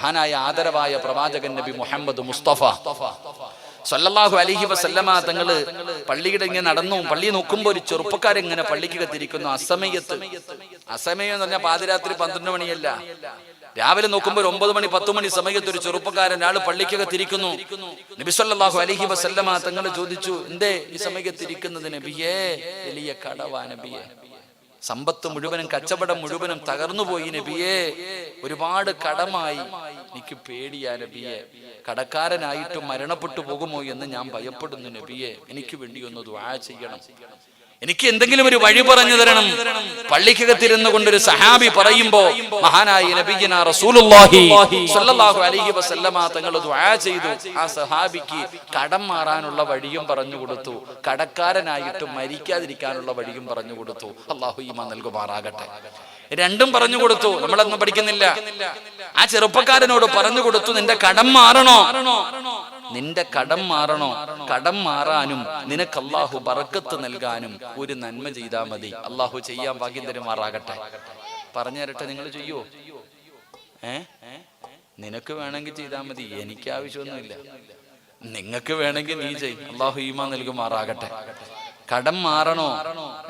മഹാനായ ആദരവായ പ്രവാചകൻ നബി മുഹമ്മദ് മുസ്തഫ. സല്ലല്ലാഹു അലൈഹി വസല്ലമ തങ്ങൾ പള്ളിയുടെ ഇങ്ങനെ നടന്നു. പള്ളി നോക്കുമ്പോൾ ഒരു ചെറുപ്പക്കാരൻ ഇങ്ങനെ പള്ളിക്ക് കത്തിരിക്കുന്നു. അസമയത്ത്. അസമയം എന്ന് പറഞ്ഞാൽ പാതിരാത്രി പന്ത്രണ്ട് മണിയല്ല. രാവിലെ നോക്കുമ്പോൾ ഒമ്പത് മണി പത്ത് മണി സമയത്ത് ഒരു ചെറുപ്പക്കാരൻ ആൾ പള്ളിക്കൊക്കെ തിരിക്കുന്നു നബിസ്വല്ലാഹു അലൈഹി വസല്ലമ തങ്ങൾ ചോദിച്ചു എന്തേ ഈ സമയത്ത് ഇരിക്കുന്നത് നബിയേ? വലിയ കടവാ നബിയേ. സമ്പത്ത് മുഴുവനും കച്ചവടം മുഴുവനും തകർന്നുപോയി നബിയെ. ഒരുപാട് കടമായി. എനിക്ക് പേടിയാ നബിയെ. കടക്കാരനായിട്ട് മരണപ്പെട്ടു പോകുമോ എന്ന് ഞാൻ ഭയപ്പെടുന്നു നബിയെ. എനിക്ക് വേണ്ടി ഒന്ന് ദ്വാ ചെയ്യണം. എനിക്ക് എന്തെങ്കിലും ഒരു വഴി പറഞ്ഞു തരണം. പള്ളിക്കകത്തിരുന്ന് കൊണ്ടൊരു സഹാബി പറയുമ്പോ മഹാനായ നബിജന റസൂലുള്ളാഹി അലൈഹി വസല്ലമ തങ്ങൾ ദുആ ചെയ്തു. ആ സഹാബിക്ക് കടം മാറാനുള്ള വഴിയും പറഞ്ഞു കൊടുത്തു. കടക്കാരനായിട്ട് മരിക്കാതിരിക്കാനുള്ള വഴിയും പറഞ്ഞു കൊടുത്തു. അള്ളാഹു ഈമാ നൽകുമാറാകട്ടെ. രണ്ടും പറഞ്ഞു കൊടുത്തു. നമ്മളൊന്നും പഠിക്കുന്നില്ല. ആ ചെറുപ്പക്കാരനോട് പറഞ്ഞു കൊടുത്തു നിന്റെ കടം മാറണോ? നിന്റെ കടം മാറണോ? കടം മാറാനും നിനക്ക് അള്ളാഹു ബറക്കത്ത് നൽകാനും ഒരു നന്മ ചെയ്താൽ മതി. അള്ളാഹു ചെയ്യാൻ ഭാഗ്യം തരുമാറാകട്ടെ. പറഞ്ഞു തരട്ടെ നിങ്ങൾ ചെയ്യോ? ഏ? നിനക്ക് വേണമെങ്കിൽ ചെയ്താൽ മതി. എനിക്ക് ആവശ്യമൊന്നുമില്ല. നിങ്ങൾക്ക് വേണമെങ്കിൽ നീ ചെയ്. അള്ളാഹു നൽകും നൽകുമാറാകട്ടെ. കടം മാറണോ?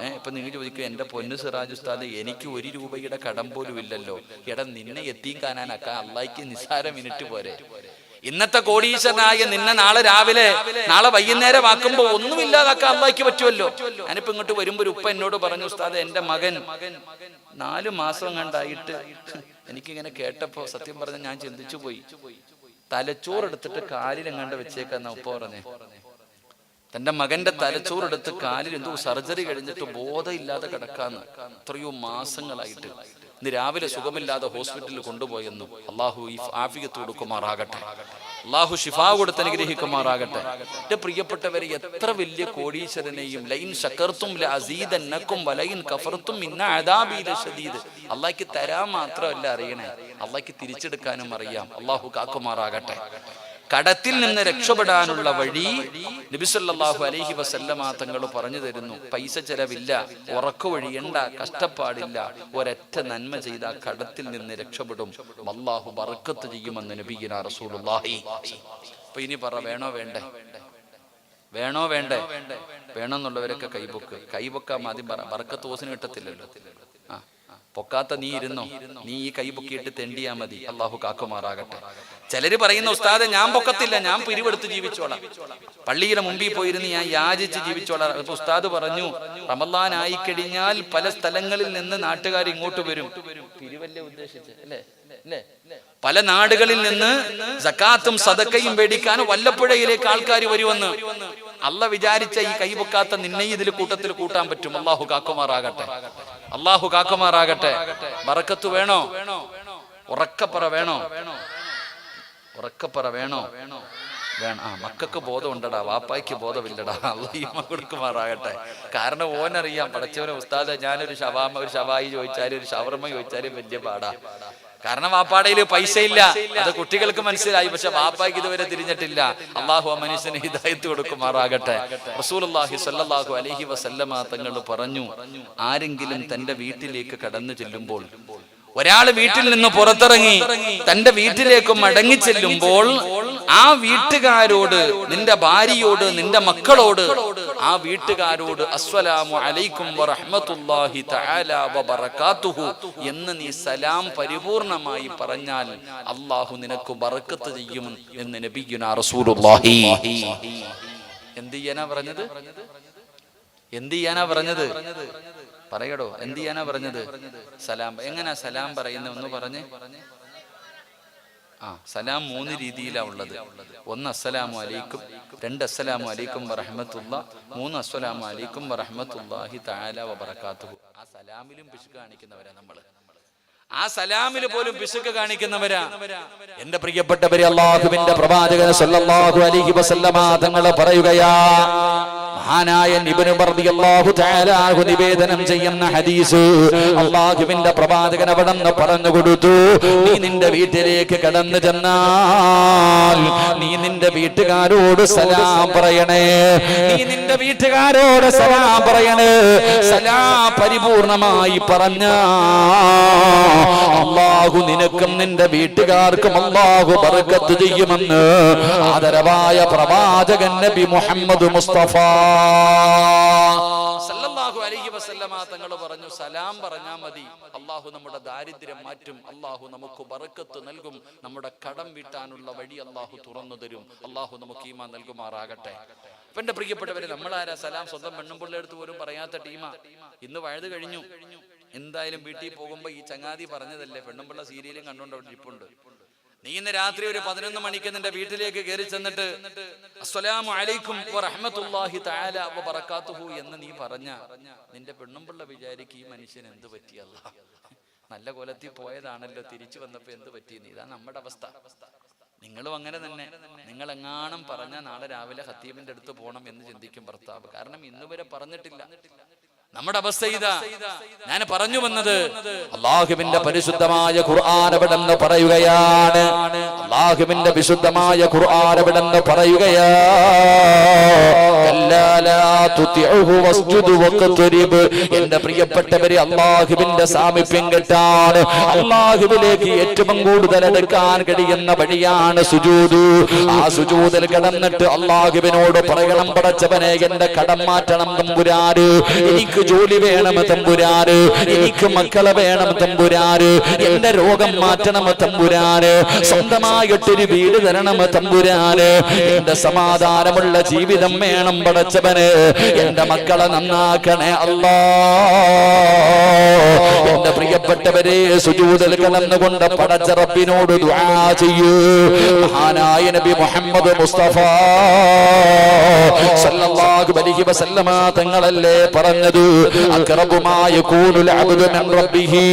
ഏഹ് ഇപ്പൊ നിങ്ങൾ ചോദിക്കും എന്റെ പൊന്നു സിറാജ് ഉസ്താദ് എനിക്ക് ഒരു രൂപയുടെ കടം പോലും ഇല്ലല്ലോ. എടാ നിന്നെ എത്തിയും കാണാനൊക്കെ അള്ളാഹിക്ക് നിസ്സാര മിനിറ്റ് പോരെ. ഇന്നത്തെ കോടീശ്വരനായ നിന്നെ നാളെ രാവിലെ നാളെ വൈകുന്നേരം ആക്കുമ്പോ ഒന്നുമില്ലാതാക്കാൻ അള്ളാഹിക്ക് പറ്റുമല്ലോ ഞാനിപ്പോ ഇങ്ങോട്ട് വരുമ്പോ ഉപ്പ എന്നോട് പറഞ്ഞു ഉസ്താദ് എന്റെ മകൻ നാലു മാസം കണ്ടായിട്ട് എനിക്കിങ്ങനെ കേട്ടപ്പോ സത്യം പറഞ്ഞ ഞാൻ ചിന്തിച്ചു പോയി തലച്ചോറെടുത്തിട്ട് കാലിലെങ്ങാണ്ട് വെച്ചേക്കാന്ന ഉപ്പ പറഞ്ഞേ. തന്റെ മകന്റെ തലച്ചോറെടുത്ത് കാലിൽ എന്തോ സർജറി കഴിഞ്ഞിട്ട് ബോധമില്ലാതെ കിടക്കാന്ന് എത്രയോ മാസങ്ങളായിട്ട്. ഇന്ന് രാവിലെ സുഖമില്ലാതെ ഹോസ്പിറ്റലിൽ കൊണ്ടുപോയെന്നും അള്ളാഹു ഈ ആഫിയത്ത് കൊടുക്കുമാറാകട്ടെ. അള്ളാഹു ഷിഫാ കൊടുത്ത് അനുഗ്രഹിക്കുമാറാകട്ടെ. എന്റെ പ്രിയപ്പെട്ടവരെ എത്ര വലിയ കോടീശ്വരനെയും ലൈൻ ശക്കർത്തും അസീദന്നക്കും വലൈൻ കഫർത്തും ഇന്ന അദാബീല ഷദീദ് അള്ളാഹ്ക്ക് തരാൻ മാത്രമല്ല അറിയണേ. അള്ളാഹ്ക്ക് തിരിച്ചെടുക്കാനും അറിയാം. അള്ളാഹു കാക്കുമാറാകട്ടെ. കടത്തിൽ നിന്ന് രക്ഷപ്പെടാനുള്ള വഴി നബിസല്ലാഹു അലഹി വസല്ലമ തങ്ങൾ പറഞ്ഞു തരുന്നു. പൈസ ചെലവില്ല ഉറക്കു വഴിയണ്ട കഷ്ടപ്പാടില്ല ഒരൊറ്റ നന്മ ചെയ്ത കടത്തിൽ നിന്ന് രക്ഷപ്പെടും. അള്ളാഹു ബറക്കത്ത് ചെയ്യുമെന്ന് നബീന റസൂലുള്ളാഹി. അപ്പൊ ഇനി പറ വേണോ വേണ്ടേ? വേണോ വേണ്ടേ? വേണമെന്നുള്ളവരൊക്കെ കൈപൊക്ക് കൈപൊക്കാൻ ആദ്യം പറ. ബറക്കത്ത് ഓസിന് കിട്ടത്തില്ലല്ലോ. ആ. പൊക്കാത്ത നീ ഇരുന്നോ? നീ ഈ കൈ പൊക്കിയിട്ട് തെണ്ടിയാ മതി. അള്ളാഹു കാക്കുമാറാകട്ടെ. ചിലര് പറയുന്ന ഉസ്താദെ ഞാൻ പൊക്കത്തില്ല ഞാൻ പിരിവെടുത്ത് ജീവിച്ചോളാം. പള്ളിയുടെ മുമ്പിൽ പോയിരുന്ന് ഞാൻ യാചിച്ച് ജീവിച്ചോളാം. ഇപ്പൊ ഉസ്താദ് പറഞ്ഞു റമല്ലാൻ ആയി കഴിഞ്ഞാൽ പല സ്ഥലങ്ങളിൽ നിന്ന് നാട്ടുകാർ ഇങ്ങോട്ട് വരും. പിരിവല്ലേ ഉദ്ദേശിച്ച് അല്ലേ? അല്ലേ? പല നാടുകളിൽ നിന്ന് സക്കാത്തും സദക്കയും മേടിക്കാൻ വല്ലപ്പുഴയിലേക്ക് ആൾക്കാർ വരുമെന്ന് അല്ല വിചാരിച്ച ഈ കൈ പൊക്കാത്ത നിന്നെ ഇതിൽ കൂട്ടത്തിൽ കൂട്ടാൻ പറ്റും. അള്ളാഹു കാക്കുമാറാകട്ടെ. അള്ളാഹു കാക്കമാറാകട്ടെ. ബറക്കത്ത് വേണോ? ഉറക്കപ്പറ വേണോ? ഉറക്കപ്പറ വേണോ? വേണം. ആ മക്കൾക്ക് ബോധമുണ്ടടാ. വാപ്പായ്ക്ക് ബോധമില്ലടാ. അള്ളീമ കൊടുക്കുമാറാകട്ടെ. കാരണം ഓനറിയാം പഠിച്ചവനെ ഉസ്താദ് ഞാനൊരു ഷവാമ ഒരു ഷവായി ചോദിച്ചാലും ഒരു ഷവർമ്മ ചോദിച്ചാലും വലിയ പാടാ. കാരണം വാപ്പാടയിൽ പൈസ ഇല്ല അത് കുട്ടികൾക്ക് മനസ്സിലായി. പക്ഷെ വാപ്പായ്ക്ക് ഇതുവരെ തിരിഞ്ഞിട്ടില്ല. അള്ളാഹു ആ മനുഷ്യന് ഹിദായത്ത് കൊടുക്കുമാറാകട്ടെ. റസൂലുള്ളാഹി സല്ലാഹു അലഹി വസല്ലമ തങ്ങൾ പറഞ്ഞു ആരെങ്കിലും തന്റെ വീട്ടിലേക്ക് കടന്നു ചെല്ലുമ്പോൾ ഒരാൾ വീട്ടിൽ നിന്ന് പുറത്തിറങ്ങി തന്റെ വീട്ടിലേക്ക് മടങ്ങി ചെല്ലുമ്പോൾ ആ വീട്ടുകാരോട് നിന്റെ ഭാര്യയോട് നിന്റെ മക്കളോട് ആ വീട്ടുകാരോട് അസ്സലാമു അലൈക്കും വറഹ്മത്തുള്ളാഹി തആല വബറകാതുഹു എന്ന് നീ സലാം പരിപൂർണമായി പറഞ്ഞാൽ അള്ളാഹു നിനക്ക് ബറക്കത്ത് ചെയ്യും എന്ന് നബിയുന റസൂലുള്ളാഹി. എന്ത് ചെയ്യാനാ പറഞ്ഞത്? എന്ത് ചെയ്യാനാ പറഞ്ഞത്? പറയടോ എന്ത് ചെയ്യാനാ പറഞ്ഞത്? സലാം എങ്ങനെയാ സലാം പറയുന്ന ഒന്ന് പറഞ്ഞ്? ആ സലാം മൂന്ന് രീതിയിലാണ് ഉള്ളത്. ഒന്ന് അസ്സലാമു അലൈക്കും. രണ്ട് അസ്സലാമു അലൈക്കും വറഹമത്തുള്ള. മൂന്ന് അസ്സലാമു അലൈക്കും വറഹമത്തുല്ലാഹി തആല വബറകാതുഹു. ആ സലാമിലും പിശുക്ക് കാണിക്കുന്നവരാ നമ്മൾ ആ സലാമിൽ പോലും പിശുക്ക് കാണിക്കുന്നവരാ. എന്റെ പ്രിയപ്പെട്ടവരെ അള്ളാഹുവിന്റെ പ്രവാചകൻ സല്ലല്ലാഹു അലൈഹി വസല്ലമ തങ്ങളെ പറയുകയാ മഹാനായ നിബനു റളിയല്ലാഹു തആല താലാഹു നിവേദനം ചെയ്യുന്ന ഹദീസ് അള്ളാഹുവിന്റെ പ്രവാചകൻ അവിടെ നിന്ന് പറഞ്ഞു കൊടുത്തു. നീ നിന്റെ വീട്ടിലേക്ക് കടന്നു ചെന്നാൽ നീ നിന്റെ വീട്ടുകാരോട് സലാം പറയണേ. നീ നിന്റെ വീട്ടുകാരോട് സലാം പറയണേ. സലാം പരിപൂർണമായി പറഞ്ഞ അള്ളാഹു നിനക്കും നിന്റെ വീട്ടുകാർക്കും അള്ളാഹു ബർക്കത്ത് ചെയ്യുമെന്ന് ആദരവായ പ്രവാചകൻ നബി മുഹമ്മദ് മുസ്തഫ സല്ലല്ലാഹു അലൈഹി വസല്ലമ തങ്ങൾ പറഞ്ഞു സലാം പറഞ്ഞാൽ മതി. അള്ളാഹു നമ്മുടെ ദാരിദ്ര്യം മാറ്റും. അള്ളാഹു നമുക്ക് ബറക്കത്ത് നൽകും. നമ്മുടെ കടം വീട്ടാനുള്ള വഴി അള്ളാഹു തുറന്നു തരും. അള്ളാഹു നമുക്ക് ഈമാ നൽകുമാറാകട്ടെ. അപ്പൊ എന്റെ പ്രിയപ്പെട്ടവര് നമ്മളാരാ സലാം സ്വന്തം പെണ്ണുമ്പിള്ള എടുത്ത് പോലും പറയാത്ത ടീമാ. ഇന്ന് വഴുത് കഴിഞ്ഞു. എന്തായാലും വീട്ടിൽ പോകുമ്പോ ഈ ചങ്ങാതി പറഞ്ഞതല്ലേ? പെണ്ണുമ്പിള്ള സീരിയലും കണ്ടുകൊണ്ട് അവിടെ ഇരിപ്പുണ്ട്. നീ ഇന്ന് രാത്രി ഒരു പതിനൊന്ന് മണിക്ക് നിന്റെ വീട്ടിലേക്ക് കയറി ചെന്നിട്ട് അസ്സലാമു അലൈക്കും തആല എന്ന് നീ പറഞ്ഞ നിന്റെ പെണ്ണുമ്പിള്ള വിചാരിക്കും ഈ മനുഷ്യൻ എന്ത് പറ്റിയല്ല നല്ല കൊലത്തിൽ പോയതാണല്ലോ തിരിച്ചു വന്നപ്പോ എന്ത് പറ്റിയെന്ന് ഇതാ നമ്മുടെ അവസ്ഥ. നിങ്ങളും അങ്ങനെ തന്നെ. നിങ്ങൾ എങ്ങാനും പറഞ്ഞ നാളെ രാവിലെ ഹത്തീബിന്റെ അടുത്ത് പോകണം എന്ന് ചിന്തിക്കും ഭർത്താവ്. കാരണം ഇന്നുവരെ പറഞ്ഞിട്ടില്ല. നമ്മുടെ അവസ്ഥ ഇതാ. ഞാൻ പറഞ്ഞു വന്നത് അള്ളാഹുവിന്റെ പരിശുദ്ധമായ ഖുർആൻ എവിടെന്ന് പറയുകയാണ്. അള്ളാഹുവിന്റെ വിശുദ്ധമായ ഖുർആൻ എവിടെന്ന് പറയുകയാ. കല്ലാ ലാ തുതിഉഹു വഖ്തരിബ്. എന്റെ പ്രിയപ്പെട്ടവരെ അള്ളാഹുവിന്റെ സാമീപ്യം കെട്ടാണ്. അള്ളാഹുവിലേക്ക് ഏറ്റവും കൂടുതൽ എടുക്കാൻ കഴിയുന്ന വഴിയാണ് സുജൂദ്. ആ സുജൂതിൽ കിടന്നിട്ട് അള്ളാഹുവിനോട് പറയണം പടച്ചവനെ എന്റെ കടം മാറ്റണം തമ്പുരാര് എനിക്ക് ജോലി വേണം തമ്പുരാന്. എനിക്ക് മക്കളെ വേണം തമ്പുരാന്. എന്റെ രോഗം മാറ്റണം തമ്പുരാന്. സ്വന്തമായിട്ടൊരു വീട് തരണം തമ്പുരാന്. എന്റെ സമാധാനമുള്ള ജീവിതം വേണം പടച്ചവന്. എന്റെ മക്കളെ നന്നാക്കണേ അല്ലാ. എന്റെ പ്രിയപ്പെട്ടവരെ സുജൂദൽ കടന്നുകൊണ്ട് പടച്ചറപ്പിനോട് ദുആ ചെയ്യൂ. മഹാനായ നബി മുഹമ്മദ് മുസ്തഫ സല്ലല്ലാഹു അലൈഹി വസല്ലമ തങ്ങളല്ലേ പറഞ്ഞത്? അക്റബുമായ യകൂനുൽ അബ്ദു മിൻ റബ്ബിഹി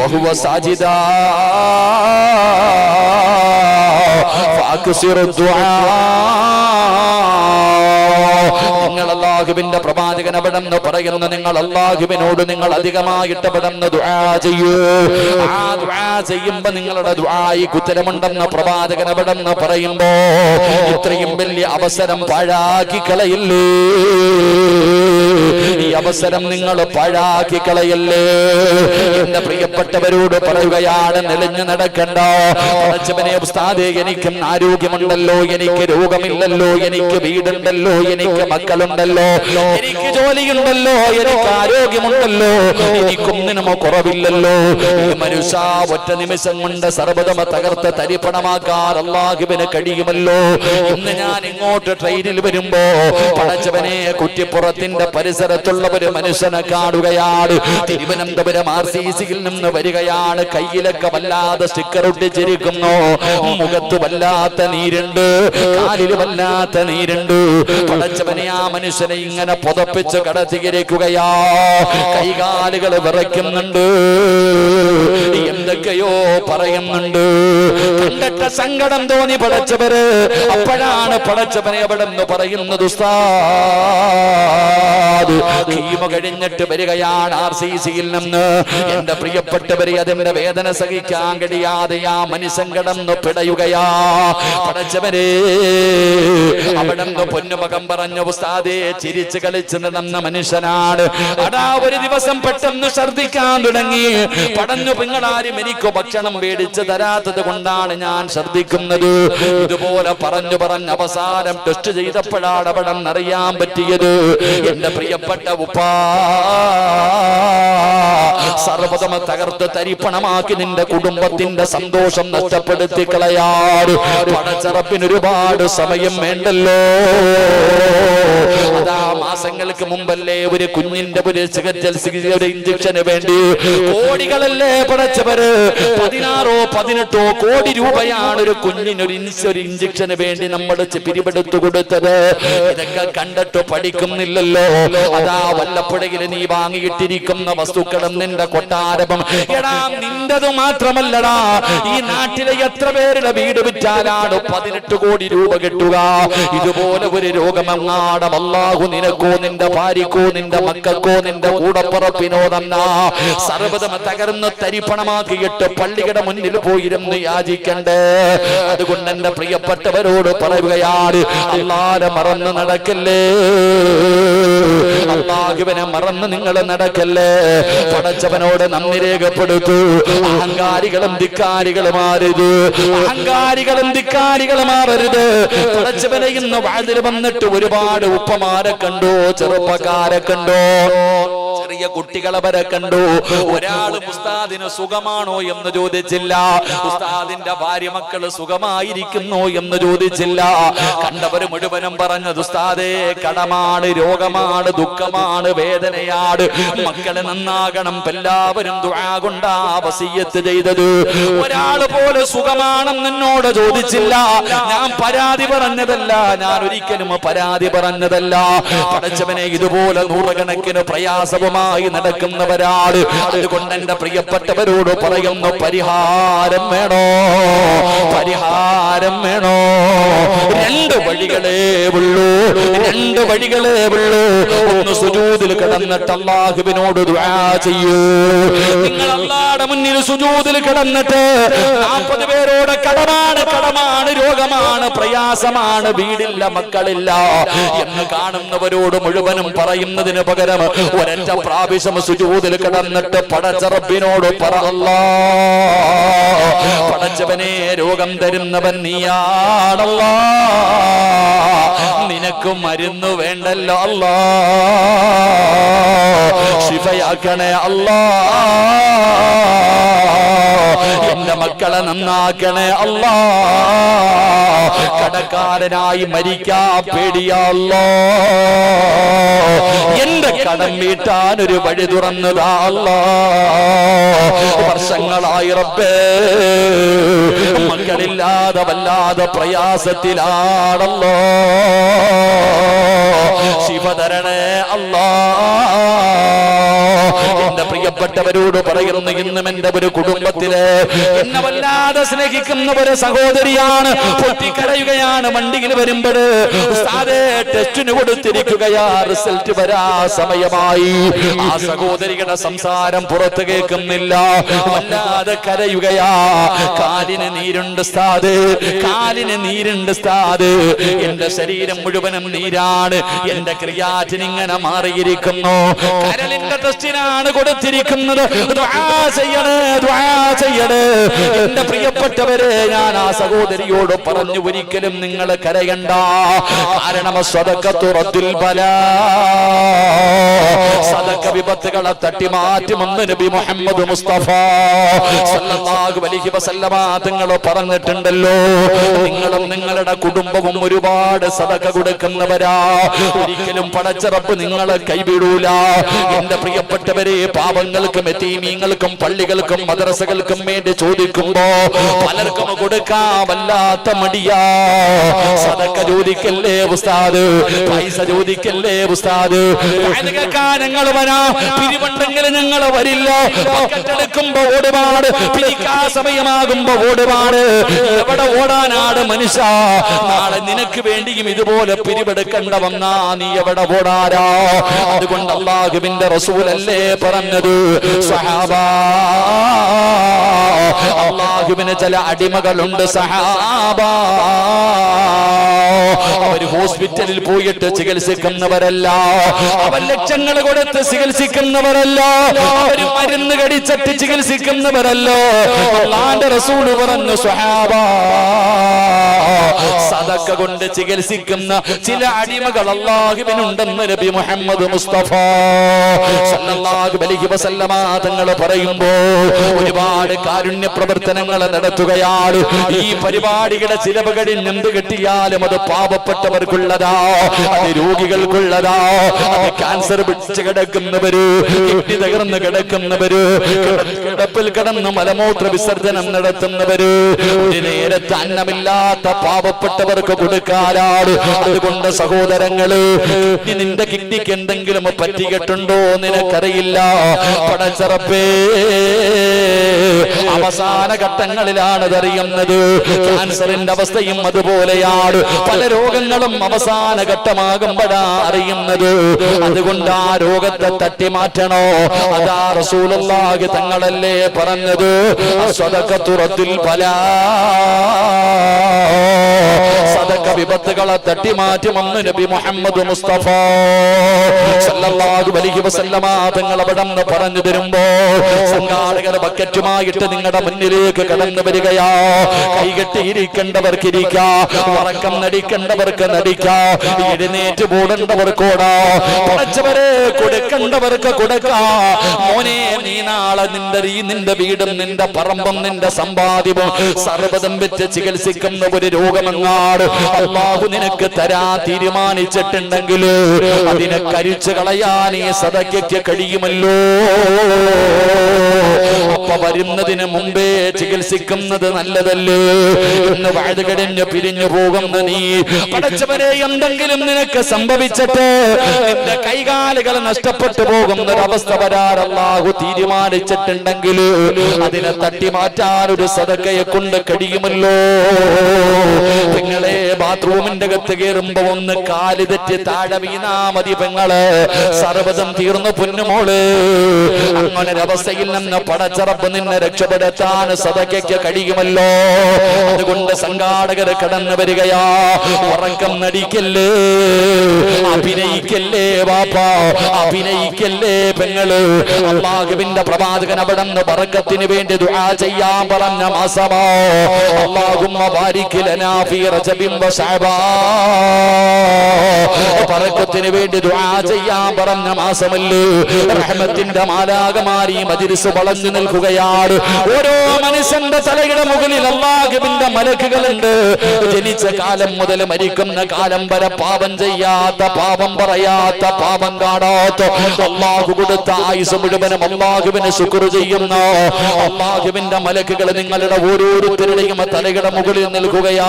വഹുവ സാജിദാ. ഫഅക്സിറു ദുആ. നിങ്ങൾ അള്ളാഹുവിന്റെ പ്രവാചകൻ അവിടെന്ന് പറയുന്ന നിങ്ങൾ അള്ളാഹുവിനോട് നിങ്ങൾ അധികമായിട്ട് അവിടെന്ന് ചെയ്യൂ. ആ ചെയ്യുമ്പോ നിങ്ങളുടെ ദുരായി ഉത്തരമുണ്ടെന്ന് പ്രവാചകൻ അവിടെന്ന് പറയുമ്പോ ഇത്രയും വലിയ അവസരം പാഴാക്കി കളയില്ലേ? അവസരം നിങ്ങൾ പാഴാക്കി കളയല്ലേ? എന്റെ പ്രിയപ്പെട്ടവരോട് പറയുകയാണ് നിലഞ്ഞു നടക്കണ്ടോ. പടച്ചവനെ എനിക്കും ആരോഗ്യമുണ്ടല്ലോ എനിക്ക് രോഗമില്ലല്ലോ എനിക്ക് വീടുണ്ടല്ലോ എനിക്ക് മക്കളുണ്ടല്ലോ എനിക്ക് ജോലിയുണ്ടല്ലോ എനിക്ക് ആരോഗ്യമുണ്ടല്ലോ എനിക്കൊന്നിനും കുറവില്ലല്ലോ. മനുഷ്യ ഒറ്റ നിമിഷം കൊണ്ട് സർവതമ തകർത്ത് തരിപ്പണമാക്കാൻ അള്ളാഹുവിന് കഴിയുമല്ലോ. ഇന്ന് ഞാൻ ഇങ്ങോട്ട് ട്രെയിനിൽ വരുമ്പോ പടച്ചവനെ കുറ്റിപ്പുറത്തിന്റെ പരിസരത്തുള്ള ഒരു മനുഷ്യനെ കാണുകയാണ്. തിരുവനന്തപുരം ആർ സി സിയിൽ നിന്ന് വരികയാണ്. കയ്യിലൊക്കെ വല്ലാതെ സ്റ്റിക്കർ ഒട്ടിച്ചിരിക്കുന്നു. മുഖത്ത് വല്ലാത്ത നീരുണ്ട്. കാലിൽ വല്ലാത്ത നീരുണ്ട്. പടച്ചവനെ ആ മനുഷ്യനെ ഇങ്ങനെ പുതപ്പിച്ച് കടത്തിയിരിക്കുകയാ. കൈകാലുകൾ വിറയ്ക്കുന്നുണ്ട്. എന്തൊക്കെയോ പറയുന്നുണ്ട്. കണ്ടിട്ട സങ്കടം തോന്നി പടച്ചവര്. അപ്പോഴാണ് പടച്ചവനെ അവിടെ നിന്ന് പറയുന്നത് ഉസ്താദ്. കീമ കഴിഞ്ഞിട്ട് വരികയാണ് ആർ സി സിയിൽ നിന്ന്. എന്റെ പ്രിയപ്പെട്ടവരെ അതിന്റെ വേദന സഹിക്കാൻ കഴിയാതെ ആ കിടന്ന് പിടയുകയാ. പടച്ചവരെ അവിടെ നിന്ന് പൊന്നുമകം പറഞ്ഞു ഉസ്താദേ ചിരിച്ച് കളിച്ച് നടന്ന മനുഷ്യനാണ്. അടാ ഒരു ദിവസം പെട്ടെന്ന് ഛർദിക്കാൻ തുടങ്ങി. പടഞ്ഞു പിങ്ങളാരും എനിക്ക് ഭക്ഷണം മേടിച്ച് തരാത്തത് കൊണ്ടാണ് ഞാൻ ഛർദിക്കുന്നത് ഇതുപോലെ പറഞ്ഞു പറഞ്ഞ് അവസാനം ടെസ്റ്റ് ചെയ്തപ്പോഴാണ് അവിടെ അറിയാൻ പറ്റിയത്. എന്റെ പ്രിയപ്പെട്ട ഉപ്പാ സർവതമ തകർത്ത് തരിപ്പണമാക്കി നിന്റെ കുടുംബത്തിന്റെ സന്തോഷം നഷ്ടപ്പെടുത്തി കളയാറ് പടച്ചറപ്പിന് ഒരുപാട് സമയം വേണ്ടല്ലോ. അതാ മാസങ്ങൾക്ക് മുമ്പല്ലേ ഒരു കുഞ്ഞിന്റെ ഒരു ഒരു ഇഞ്ചക്ഷന് വേണ്ടി കോടികളല്ലേ പടച്ചവര്? പതിനാറോ പതിനെട്ടോ കോടി രൂപയാണ് ഒരു കുഞ്ഞിന് ഒരു ഒരു ഇഞ്ചക്ഷന് വേണ്ടി നമ്മൾ പിരിവെടുത്തു കൊടുത്തത്. ഇതൊക്കെ കണ്ടിട്ട് പഠിക്കുന്നില്ലല്ലോ. അതാ വല്ലപ്പുഴയിൽ നീ വാങ്ങിയിട്ടിരിക്കുന്ന വസ്തുക്കളും നിന്റെ കൊട്ടാരവും. എടാ നിന്റത് മാത്രമല്ലടാ. ഈ നാട്ടിലെ എത്ര പേരുടെ വീട് വിറ്റാലാണ് പതിനെട്ട് കോടി രൂപ കിട്ടുക? ഇതുപോലെ ഒരു രോഗമെങ്ങാടം അള്ളാഹു നിനക്കോ നിന്റെ ഭാര്യക്കോ നിന്റെ മക്കൾക്കോ നിന്റെ കൂടപ്പുറപ്പിനോ തന്ന. സർവതമ തകർന്ന് തരിപ്പണമാക്കിയിട്ട് പള്ളിയുടെ മുന്നിൽ പോയിരുന്നു യാചിക്കണ്ടേ. അതുകൊണ്ട് എന്റെ പ്രിയപ്പെട്ടവരോട് പറയുകയാണ് അല്ലാതെ മറന്ന് നടക്കല്ലേ. അള്ളാഹുവിനെ മറന്ന് നിങ്ങൾ നടക്കല്ലേ? പടച്ചവനോട് നന്ദി രേഖപ്പെടുത്തു. അഹങ്കാരികളും ധിക്കാരികളും മാറരുത് അഹങ്കാരികളും ധിക്കാരികളും മാറരുത് പടച്ചവനെ ഇന്ന് വാതിൽ വന്നിട്ട് ഒരുപാട് ഉപ്പമാരെ കണ്ടോ? ചെറുപ്പക്കാരെ കണ്ടു? ചെറിയ കുട്ടികളെ വരെ കണ്ടു. ഒരാൾ ഉസ്താദിന് സുഖമാണോ എന്ന് ചോദിച്ചില്ല. ഉസ്താദിന്റെ ഭാര്യ മക്കൾ സുഖമായിരിക്കുന്നു എന്ന് ചോദിച്ചില്ല. കണ്ടവര് മുഴുവനും പറഞ്ഞത് ഉസ്താദേ കടമാണ് രോഗമാണ് ദുഃഖമാണ് വേദനയാണ്. മക്കളെ നന്നാകണം എല്ലാവരും ദുആ കൊണ്ടാ വസീയത്ത് ചെയ്തത്. ഒരാൾ പോലെ സുഖമാണെന്ന് എന്നോട് ചോദിച്ചില്ല. ഞാൻ പരാതി പറഞ്ഞതല്ല. ഞാൻ ഒരിക്കലും പരാതി പറഞ്ഞതല്ല. പടച്ചവനെ ഇതുപോലെ നൂറുകണക്കിന് പ്രയാസവുമായി നടക്കുന്നവരാണ്. അതുകൊണ്ട് എന്റെ പ്രിയപ്പെട്ടവരോട് പറയുന്നു പരിഹാരം വേണോ? പരിഹാരം വേണോ? രണ്ട് വഴികളേ ഉള്ളൂ. രണ്ട് വഴികളേ ഉള്ളൂ. ഒന്ന് സുജൂതിൽ കിടന്നിട്ട് അള്ളാഹുവിനോട് ചെയ്യൂ. നിങ്ങൾ അള്ളാടെ മുന്നിൽ സുജൂതിൽ കിടന്നിട്ട് നാൽപ്പത് പേരോട് കടമാണ് കടമാണ് രോഗമാണ് പ്രയാസമാണ് വീടില്ല മക്കളില്ല എന്ന് കാണുന്നവരോട് മുഴുവനും പറയുന്നതിന് പകരം ഒരൊറ്റ പ്രാവശ്യം സുജൂദിൽ കിടന്നിട്ട് പടച്ചറബിനോട് പറ പടച്ചവനെ രോഗം തരുന്നവൻ നീയാണല്ലോ. നിനക്ക് മരുന്ന് വേണ്ടല്ലോ അല്ലാ. ശിഫയാക്കണേ അല്ലാ. എന്റെ മക്കളെ നന്നാക്കണേ അല്ലാ. കടക്കാരനായി മരിക്കാ പേടിയല്ലോ എന്റെ കടം വീട്ടാൻ ഒരു വഴി തുറന്നതാ അല്ലാ. വർഷങ്ങളായി റബ്ബേ. മക്കളില്ലാതെ വല്ലാതെ പ്രയാസത്തിലാണല്ലോ. ശിവധരണേ അല്ലാ. എന്റെ പ്രിയപ്പെട്ടവരോട് പറയുന്നു ഇന്നും എന്റെ ഒരു കുടുംബത്തിൽ എന്നെ വല്ലാതെ സ്നേഹിക്കുന്ന ഒരു സഹോദരിയാണ് പൊട്ടിക്കരയുകയാണ് വണ്ടിയിൽ വരുമ്പോൾ കൊടുത്തിരിക്കുകയാ റിസൾട്ട് വരാ സമയമായി. ആ സഹോദരിയുടെ സംസാരം പുറത്തു കേൾക്കുന്നില്ല. വല്ലാതെ കരയുകയാ. കാലിന് നീരുണ്ട് സ്ഥാത് കാലിന് നീരുണ്ട് സ്ഥാത് എന്റെ ശരീരം മുഴുവനും നീരാണ് എന്റെ ക്രിയാറ്റിൻ ഇങ്ങനെ മാറിയിരിക്കുന്നു. കരലിന്റെ ടെസ്റ്റിനാണ് കൊടുത്തിരിക്കുന്നത്. എന്റെ പ്രിയപ്പെട്ടവരെ ഞാൻ ആ സഹോദരിയോട് പറഞ്ഞു ഒരിക്കലും നിങ്ങൾ കരയണ്ട. കാരണം സ്വതക്കത്തുറത്തിൽ പല ബലാ. സദക്ക വിപത്തുകളെ തട്ടി മാറ്റുമെന്ന് നബി മുഹമ്മദ് മുസ്തഫ സല്ലല്ലാഹു അലൈഹി വസല്ലമ പറഞ്ഞിട്ടുണ്ടല്ലോ. നിങ്ങളും നിങ്ങളുടെ കുടുംബവും ഒരുപാട് സദക്ക കൊടുക്കുന്നവരാ. ഒരിക്കലും പണച്ചിറപ്പ് നിങ്ങളെ കൈവിടൂല. എന്റെ പ്രിയപ്പെട്ടവരെ പാപങ്ങൾക്കും എത്തീമീങ്ങൾക്കും പള്ളികൾക്കും മദ്രസകൾക്കും വേണ്ടി ചോദിക്കുമ്പോ പലർക്കും കൊടുക്കാൻ വല്ലാത്ത മടിയാ. സദക്ക ചോദിക്കല്ലേ ഉസ്താദ്? പൈസ ചോദിക്കല്ലേ ഉസ്താദ്? ഞങ്ങൾ വരാ. പിരിവുണ്ടെങ്കിൽ ഞങ്ങൾ വരില്ല. എടുക്കുമ്പോ ഓടുപാട്. പിരിക്കാ സമയമാകുമ്പോ ഓടുപാട്. എവിടെ ഓടാനാട് മനുഷ്യ? നാളെ നിനക്ക് വേണ്ടിയും ഇതുപോലെ പിരിവെടുക്കണ്ട വന്നാ നീ എവിടെ ഓടാരാ അതുകൊണ്ട് അള്ളാഹുവിന്റെ റസൂലല്ലേ പറഞ്ഞത്. സഹാബാ അള്ളാഹുവിന് ചില അടിമകളുണ്ട് സഹാബാ. അവർ ഹോസ്പിറ്റലിൽ പോയിട്ട് ചികിത്സിക്കുന്നവരല്ല. അവർ ലക്ഷങ്ങൾ കൊടുത്ത് ചികിത്സിക്കുന്നവരല്ല. അവർ മരുന്ന് കടിച്ചിട്ട് ചികിത്സിക്കുന്നവരല്ലോ. അള്ളാന്റെ റസൂൽ പറഞ്ഞു സ്വഹാബ സദക്ക കൊണ്ട് ചികിത്സിക്കുന്ന ചില അടിമകൾ അള്ളാഹുവിനുണ്ടെന്ന് നബി മുഹമ്മദ് മുസ്തഫ തങ്ങൾ പറയുമ്പോ ഒരുപാട് കാരുണ്യ പ്രവർത്തനങ്ങൾ നടത്തുകയാണ്. ഈ പരിപാടിയുടെ ചിലവുകളിൽ എന്ത് കിട്ടിയാലും അത് പാവപ്പെട്ടവർക്കുള്ളതാ അത് രോഗികൾക്കുള്ളതാ അത് ക്യാൻസർ പിടിച്ച് കിടക്കുന്നവര് തകർന്ന് കിടക്കുന്നവര് കിടപ്പിൽ കിടന്ന് മലമൂത്ര വിസർജനം നടത്തുന്നവര് ഒരു നേരത്തെ അന്നമില്ലാത്ത പാവപ്പെട്ടവർക്ക് കൊടുക്കാനാണ്. അതുകൊണ്ട് സഹോദരങ്ങൾ നിന്റെ കിഡ്നിക്ക് എന്തെങ്കിലും പറ്റിയിട്ടുണ്ടോ നിനക്കറിയില്ല. പടച്ചറപ്പേ അവസാന ഘട്ടങ്ങളിലാണ് അറിയുന്നത് ക്യാൻസറിന്റെ അവസ്ഥയും അതുപോലെയാണ്. പല രോഗങ്ങളും അവസാന ഘട്ടമാകുമ്പോഴാ അറിയുന്നത്. അതുകൊണ്ട് ആ രോഗത്തെ തട്ടി മാറ്റണോ അതാ റസൂലുള്ളാഹി തങ്ങളല്ലേ പറഞ്ഞത്. സ്വതക്കത്തുറത്തിൽ പല സദക്ക വിപത്തുകളെ തട്ടി മാറ്റുമെന്ന് നബി മുഹമ്മദ് മുസ്തഫ സല്ലല്ലാഹു അലൈഹി വസല്ലമ തങ്ങൾ അവിടെ നിന്ന് പറഞ്ഞു തരുമ്പോ സംഘാടകർ ബക്കറ്റുമായിട്ട് നിങ്ങളുടെ മുന്നിലേക്ക് കടന്നു വരികയാ. കൈകെട്ടിയിരിക്കേണ്ടവർക്ക് ഇരിക്കാ നടിക്കേണ്ടവർക്ക് നടിക്കാ. എഴുന്നേറ്റ് പോടേണ്ടവർക്കോടാ കുറച്ചവരെ കൊടുക്കേണ്ടവർക്ക് കൊടുക്കാ. മോനെ നീ നാളെ നിന്റെ ഈ നിന്റെ വീടും നിന്റെ പറമ്പും നിന്റെ സമ്പാദ്യവും സർവതം വെച്ച് ചികിത്സിക്കുന്ന ഒരു രോഗമെങ്ങാട് അള്ളാഹു നിനക്ക് തരാ തീരുമാനിച്ചിട്ടുണ്ടെങ്കിൽ അതിനെ കരിച്ചു കളയാൻ ഈ സദയ്ക്ക് കഴിയുമല്ലോ. അപ്പൊ വരുന്നതിന് മുമ്പേ ചികിത്സിക്കുന്നത് നല്ലതല്ലേ? എന്ന് വഴുകടിഞ്ഞ് പിരിഞ്ഞു പോകുന്ന നീ പടച്ചവരെ എന്തെങ്കിലും നിനക്ക് സംഭവിച്ചിട്ട് നിന്റെ കൈകാലുകൾ നഷ്ടപ്പെട്ടു പോകുന്ന ഒരു അവസ്ഥ വരാൻ തീരുമാനിച്ചിട്ടുണ്ടെങ്കിൽ അതിനെ തട്ടി മാറ്റാൻ ഒരു സദക്കയെ കൊണ്ട് കഴിയുമല്ലോ. പെങ്ങളെ ബാത്റൂമിന്റെ അകത്ത് കയറുമ്പോ ഒന്ന് കാൽ തെറ്റി താഴെ വീണാ മതി പെങ്ങൾ. സർവതം തീർന്നു പൊന്നുമോൾ അങ്ങനെ അവസ്ഥയിൽ നിന്ന് പടച്ചറപ്പ് നിന്നെ രക്ഷപ്പെടുത്താൻ സദയ്ക്ക് കഴിയുമല്ലോ. അതുകൊണ്ട് സംഘാടകർ കടന്നു വരികയാ. ഉറക്കം നടിക്കല്ലേ? അഭിനയിക്കല്ലേ വാപ്പാ അഭിനയിക്കല്ലേ പെങ്ങൾ? അള്ളാഹുവിന്റെ പ്രവാചകൻ അവിടെ നിന്ന് പറക്കത്തിന് വേണ്ടി ദുആ ചെയ്യാൻ പറഞ്ഞ മാസമാ. അള്ളാഹുമ്മ ബാരിക് ലനാ ഫീ റജബിൻ പറക്കത്തിന് വേണ്ടി ചെയ്യാൻ പറഞ്ഞ മാസമല്ലേ? റഹ്മത്തിന്റെ മാലാകമാരി മജിരിസ് വളഞ്ഞു നിൽക്കുകയാണ്. ഓരോ മനുഷ്യന്റെ തലയുടെ മുകളിൽ അള്ളാഹുവിന്റെ മലക്കുകളുണ്ട്. ജനിച്ച കാലം മുതൽ മരിക്കുന്ന കാലം വരെ പാപം ചെയ്യാത്ത പാപം പറയാത്ത പാപം കാണാത്ത അള്ളാഹു കൊടുത്ത ആയുസ് മുഴുവനും അള്ളാഹുവിന് ശുക്ർ ചെയ്യുന്ന. അള്ളാഹുവിന്റെ മലക്കുകൾ നിങ്ങളുടെ ഓരോരുത്തരുടെയും തലയുടെ മുകളിൽ നിൽക്കുകയാ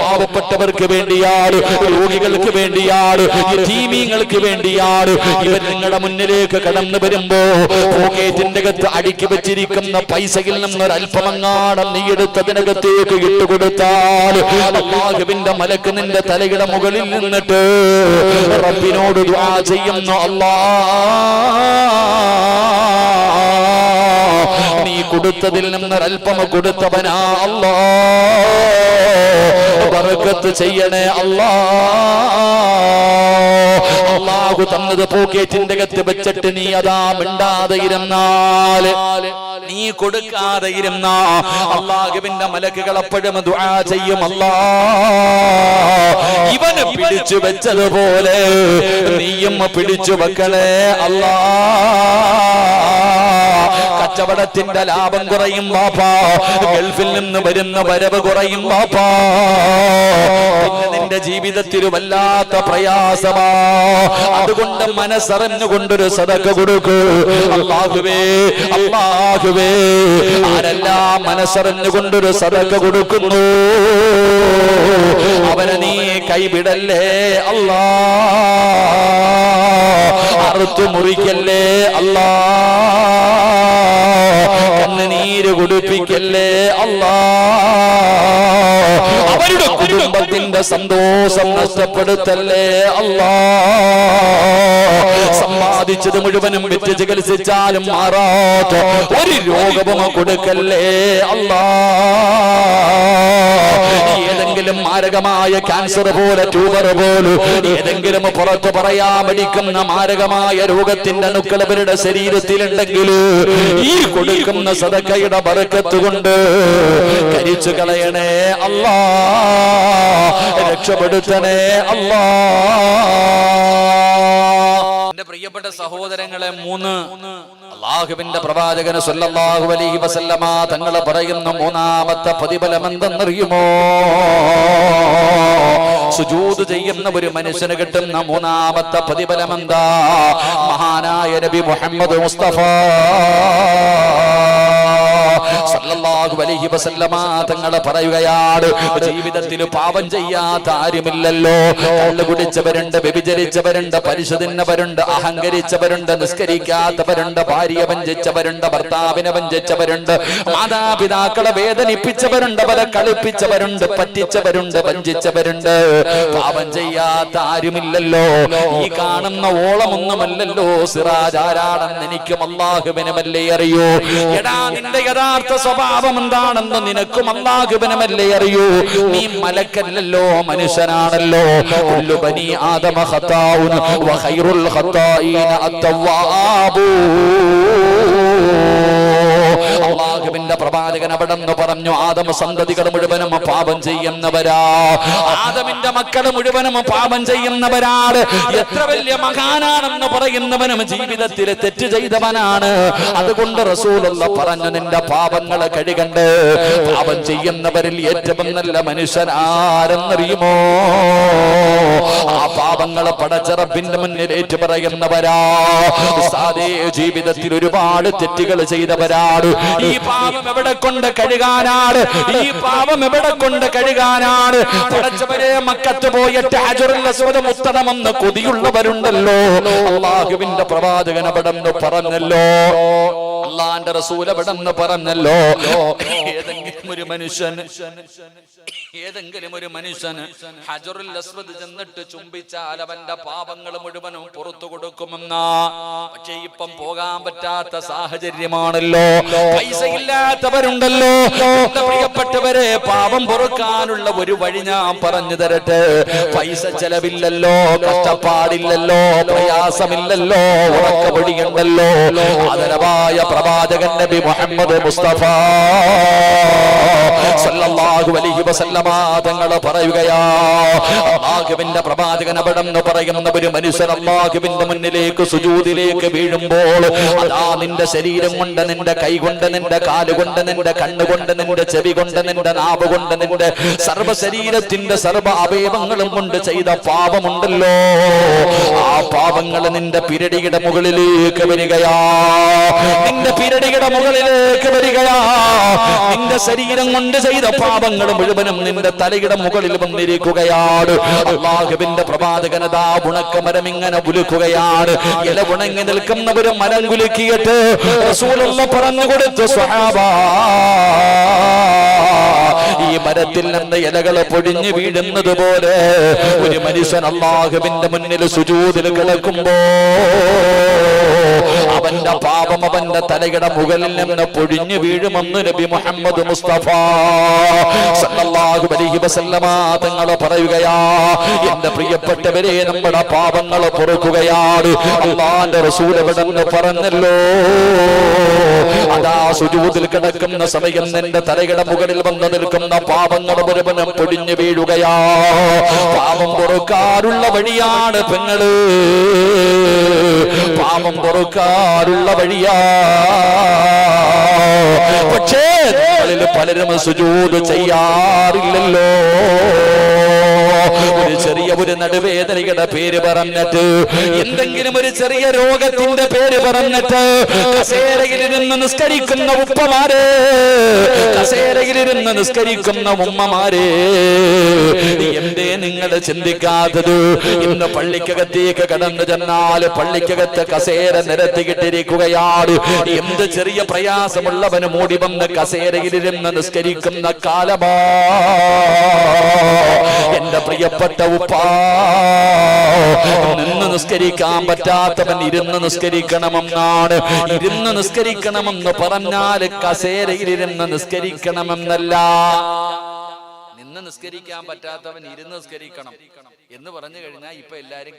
പാവപ്പെട്ടവർക്ക് വേണ്ടിയാണ് രോഗികൾക്ക് വേണ്ടിയാണ് ടീമിങ്ങൾക്ക് വേണ്ടിയാണ്. ഇവർ നിങ്ങളുടെ മുന്നിലേക്ക് കടന്നു വരുമ്പോ പോക്കറ്റിന്റെ അകത്ത് അടുക്കി വെച്ചിരിക്കുന്ന പൈസയിൽ നിന്ന് ഒരൽപ്പമങ്ങാടം നീ എടുത്തതിനകത്തേക്ക് ഇട്ടുകൊടുത്താൽ അള്ളാഹുവിന്റെ മലക്ക് നിന്റെ തലയുടെ മുകളിൽ നിന്നിട്ട് റബ്ബിനോട് ദുആ ചെയ്യുന്നു അള്ളാ നീ കൊടുത്തതിൽ നിന്നൊരല്പം കൊടുത്തവനാ അല്ലാ. ബർക്കത്ത് ചെയ്യണേ അല്ലാ. അള്ളാഹു തന്നത് പോക്കേറ്റിന്റെ കത്ത് വെച്ചിട്ട് നീ അതാ മിണ്ടാതെ ഇരുന്നാൽ നീ കൊടുക്കാതെ ഇരുന്നാ. അള്ളാഹുവിന്റെ മലക്കുകൾ അപ്പോഴും ദുആ ചെയ്യും അല്ലാ. ഇവന് പിടിച്ചു വെച്ചതുപോലെ നീയും പിടിച്ചു വെക്കണേ അല്ലാ. കച്ചവടത്തിന്റെ ലാഭം കുറയും വാപ്പാ ഗൾഫിൽ നിന്ന് വരുന്ന വരവ് കുറയും പിന്നെ നിന്റെ ജീവിതത്തിൽ വല്ലാത്ത പ്രയാസമാ. അതുകൊണ്ട് മനസ്സറിഞ്ഞുകൊണ്ടൊരു സദക്ക കൊടുക്കൂ. അള്ളാഹുവേ അള്ളാഹുവേ. ആരെല്ലാം മനസ്സറിഞ്ഞുകൊണ്ടൊരു സദക്ക കൊടുക്കുന്നു? അവനെ നീ കൈവിടല്ലേ അല്ലാ അറുത്തു മുറിക്കല്ലേ അല്ലാ കണ്ണുനീര് കുടിപ്പിക്കല്ലേ? അല്ലാ. അവരുടെ കുടുംബത്തിന്റെ സന്തോഷം നഷ്ടപ്പെടുത്തല്ലേ? അല്ലാ. സമ്പാദിച്ചത് മുഴുവനും വിറ്റ് ചികിത്സിച്ചാലും മാറാത്ത ഒരു രോഗവും കൊടുക്കല്ലേ? അല്ലാ. ഏതെങ്കിലും മാരകമായ ക്യാൻസർ പോലെ ട്യൂബർ പോലും ഏതെങ്കിലും പുറത്ത് പറയാൻ പഠിക്കുന്ന മാരകമായ രോഗത്തിന്റെ അണുക്കൾ അവരുടെ ശരീരത്തിലുണ്ടെങ്കിൽ ഈ കൊടുക്കുന്ന സദക്കയുടെ ബറക്കത്ത് കൊണ്ട് കരിച്ചു കളയണേ അല്ലാ. രക്ഷപ്പെടുത്തണേ അല്ലാ. എന്റെ പ്രിയപ്പെട്ട സഹോദരങ്ങളെ മൂന്ന് അള്ളാഹുവിന്റെ പ്രവാചകന് സല്ലല്ലാഹു അലൈഹി വസല്ലമ തങ്ങൾ പറയുന്ന മൂന്നാമത്തെ പ്രതിഫലം എന്തെന്നറിയുമോ? സുജൂദ് ചെയ്യുന്ന ഒരു മനുഷ്യന് കിട്ടുന്ന മൂന്നാമത്തെ പ്രതിഫലം എന്താ? മഹാനായ നബി മുഹമ്മദ് മുസ്തഫ. സല്ലല്ലാഹു അലൈഹി വസല്ലമ തങ്ങൾ പറയുകയാണ് ജീവിതത്തിൽ പാപം ചെയ്യാത്ത ആരുമില്ലല്ലോ. കള്ളു കുടിച്ചവരുണ്ട് വ്യഭിചരിച്ചവരുണ്ട് പരിശുദ്ധന്നവരുണ്ട് അഹങ്കരിച്ചവരുണ്ട് നിസ്കരിക്കാത്തവരുണ്ട് ഭാര്യ വഞ്ചിച്ചവരുണ്ട് ഭർത്താവിനെ വഞ്ചിച്ചവരുണ്ട് മാതാപിതാക്കളെ വേദനിപ്പിച്ചവരുണ്ട് അവരെ കളിപ്പിച്ചവരുണ്ട് പറ്റിച്ചവരുണ്ട് വഞ്ചിച്ചവരുണ്ട്. പാപം ചെയ്യാത്ത ആരുമില്ലല്ലോ. ഈ കാണുന്ന ഓളമൊന്നുമല്ലല്ലോ. സിറാജ് ആരാണെന്ന് എനിക്കും അള്ളാഹുവിനുമല്ലേ അറിയൂ. എടാ നിന്റെ യഥാർത്ഥ സ്വഭാവം എന്താണെന്ന് നിനക്കും അള്ളാഹുവിനുമല്ലേ അറിയൂ? നീ മലക്കല്ലല്ലോ മനുഷ്യനാണല്ലോ. ബനി ആദമ ഖത്താഉൻ വ ഖൈറുൽ ഖത്താഈന അത്തവ്വാബൂ പ്രവാചകൻ അവിടെ നിന്ന് പറഞ്ഞു ആദമ സന്തതികൾ മുഴുവനും പാപം ചെയ്യുന്നവരാ. ആദമിന്റെ മക്കൾ മുഴുവനും പാപം ചെയ്യുന്നവരാണ്. എത്ര വലിയ മഹാനാണെന്ന് പറയുന്നവനും ജീവിതത്തിൽ തെറ്റ് ചെയ്തവനാണ്. അതുകൊണ്ട് റസൂലുള്ള പറഞ്ഞു നിന്റെ പാപങ്ങളെ കഴുകണ്ട്. പാപം ചെയ്യുന്നവരിൽ ഏറ്റവും നല്ല മനുഷ്യൻ ആരെന്നറിയുമോ? ആ പാപങ്ങളെ പടച്ചറപ്പിന്റെ മുന്നിൽ ഏറ്റു പറയുന്നവരാ ജീവിതത്തിൽ ഒരുപാട് തെറ്റുകൾ ചെയ്തവരാണ്. ഈ പാപം എവിടെ കൊണ്ട് കഴുകാനാണ്? ഈ പാപം എവിടെ കൊണ്ട് കഴുകാനാണ്? പടച്ചവരെ മക്കത്ത് പോയിട്ട് ഹജറുൽ അസ്വദ് മുത്തണമെന്ന് കൊതിയുള്ളവരുണ്ടല്ലോ. അള്ളാഹുവിന്റെ പ്രവാചകൻ അവിടെ പറഞ്ഞല്ലോ. അള്ളാന്റെ റസൂൽ അവിടെ പറഞ്ഞല്ലോ. ഒരു മനുഷ്യൻ ഏതെങ്കിലും ഒരു മനുഷ്യന് ഹജറുൽ അസ്വദ് ചെന്നിട്ട് ചുംബിച്ചാൽ അവന്റെ പാപങ്ങൾ മുഴുവനും പുറത്തു കൊടുക്കുമെന്ന. പക്ഷേ ഇപ്പം പോകാൻ പറ്റാത്ത സാഹചര്യമാണല്ലോ. പൈസ ഇല്ലാത്തവരുണ്ടല്ലോ. പ്രിയപ്പെട്ടവരെ പാപം പൊറുക്കാനുള്ള ഒരു വഴി ഞാൻ പറഞ്ഞു തരട്ടെ. പൈസ ചെലവില്ലല്ലോ കഷ്ടപ്പാടില്ലല്ലോ പ്രയാസമില്ലല്ലോ ഉറക്കപൊടിയുണ്ടല്ലോ ആദരവായ പ്രവാചകൻ നബി മുഹമ്മദ് മുസ്തഫ. സല്ലല്ലാഹു അലൈഹി വസല്ലമ തങ്ങൾ പറയുകയാ അല്ലാഹുവിന്റെ പ്രവാചകൻ അവിടെ പറയുന്ന ഒരു മനുഷ്യൻ അല്ലാഹുവിന്റെ മുന്നിലേക്ക് സുജൂദിലേക്ക് വീഴുമ്പോൾ അതാ നിന്റെ ശരീരം കൊണ്ട് നിന്റെ കൈ കൊണ്ട് നിന്റെ കാൽ കൊണ്ട് നിന്റെ കണ്ണുകൊണ്ട് നിന്റെ ചെവി കൊണ്ട് നിന്റെ നാവ് കൊണ്ട് നിന്റെ സർവ ശരീരത്തിന്റെ സർവ അവയവങ്ങളും കൊണ്ട് ചെയ്ത പാപമുണ്ടല്ലോ. ആ പാപങ്ങൾ നിന്റെ പിരടിയുടെ മുകളിലേക്ക് വരികയാ. നിന്റെ പിരടിയുടെ മുകളിലേക്ക് വരികയാ. നിന്റെ ശരീരം കൊണ്ട് ചെയ്ത പാപങ്ങൾ മുഴുവനും നിന്റെ തലയുടെ മുകളിൽ വന്നിരിക്കുകയാണ്. അള്ളാഹുവിന്റെ പ്രവാചകനതാ ഉണക്കമരം ഇങ്ങനെ ഉലുക്കുകയാണ്. ഇല ഉണങ്ങി നിൽക്കുന്നവരും മരം കുലുക്കിയിട്ട് റസൂലുള്ള പറഞ്ഞു കൊടുത്തു സ്വഹാബാ ഈ മരത്തിൽ നിന്ന് ഇലകൾ പൊഴിഞ്ഞു വീഴുന്നത് പോലെ ഒരു മനുഷ്യൻ അള്ളാഹുവിന്റെ മുന്നിൽ സുജൂതിൽ കിടക്കുമ്പോ അവന്റെ പാപം അവന്റെ തലയുടെ മുകളിൽ നിന്ന് പൊഴിഞ്ഞു വീഴുമെന്ന് നബി മുഹമ്മദ് മുസ്തഫ സല്ലല്ലാഹു അലൈഹി വസല്ലമ തങ്ങൾ പറയുകയാ എന്റെ പ്രിയപ്പെട്ടവരെ നമ്മുടെ പാപങ്ങൾ പൊറുക്കുകയാണ്. അള്ളാന്റെ റസൂൽ എവിടെ പറഞ്ഞല്ലോ? അതാ സുജൂതിൽ കിടക്കുന്ന സമയം നിന്റെ തലയുടെ മുകളിൽ വന്ന് നിൽക്കുന്ന പാപങ്ങൾ മുഴുവനും പൊടിഞ്ഞു വീഴുകയാ. പാപം പൊറുക്കാറുള്ള വഴിയാണ് പെങ്ങൾ. പാപം പൊറുക്കാറുള്ള വഴിയാ. പക്ഷേ പലരും സുജൂത് ചെയ്യാറില്ലല്ലോ. ഒരു ചെറിയ ഒരു നടുവേദനയുടെ പേര് പറഞ്ഞിട്ട് എന്തെങ്കിലും ഒരു ചെറിയ രോഗത്തിന്റെ പേര് പറഞ്ഞിട്ട് നിന്ന് നിസ്കരിക്കുന്ന ഉപ്പമാരെ കസേരയിലിരുന്ന് നിസ്കരിക്കുന്ന ഉമ്മമാരെ എന്തേ നിങ്ങൾ ചിന്തിക്കാത്തത്? ഇന്ന് പള്ളിക്കകത്തേക്ക് കടന്നു ചെന്നാൽ പള്ളിക്കകത്ത് കസേര നിരത്തിയിട്ടിരിക്കുകയാണ് എന്ത് ചെറിയ പ്രയാസമുള്ളവന് മൂടി വന്ന് കസേരയിലിരുന്ന് നിസ്കരിക്കുന്ന കാലമാ. എന്റെ പ്രിയപ്പെട്ട നിന്ന് നിസ്കരിക്കാൻ പറ്റാത്തവൻ ഇരുന്ന് നിസ്കരിക്കണമെന്നാണ്. ഇരുന്ന് നിസ്കരിക്കണമെന്ന് പറഞ്ഞാൽ കസേരയിലിരുന്ന് നിസ്കരിക്കണമെന്നല്ല. നിന്ന് നിസ്കരിക്കാൻ പറ്റാത്തവൻ ഇരുന്ന് നിസ്കരിക്കണം എന്ന് പറഞ്ഞു കഴിഞ്ഞാൽ ഇപ്പൊ എല്ലാരും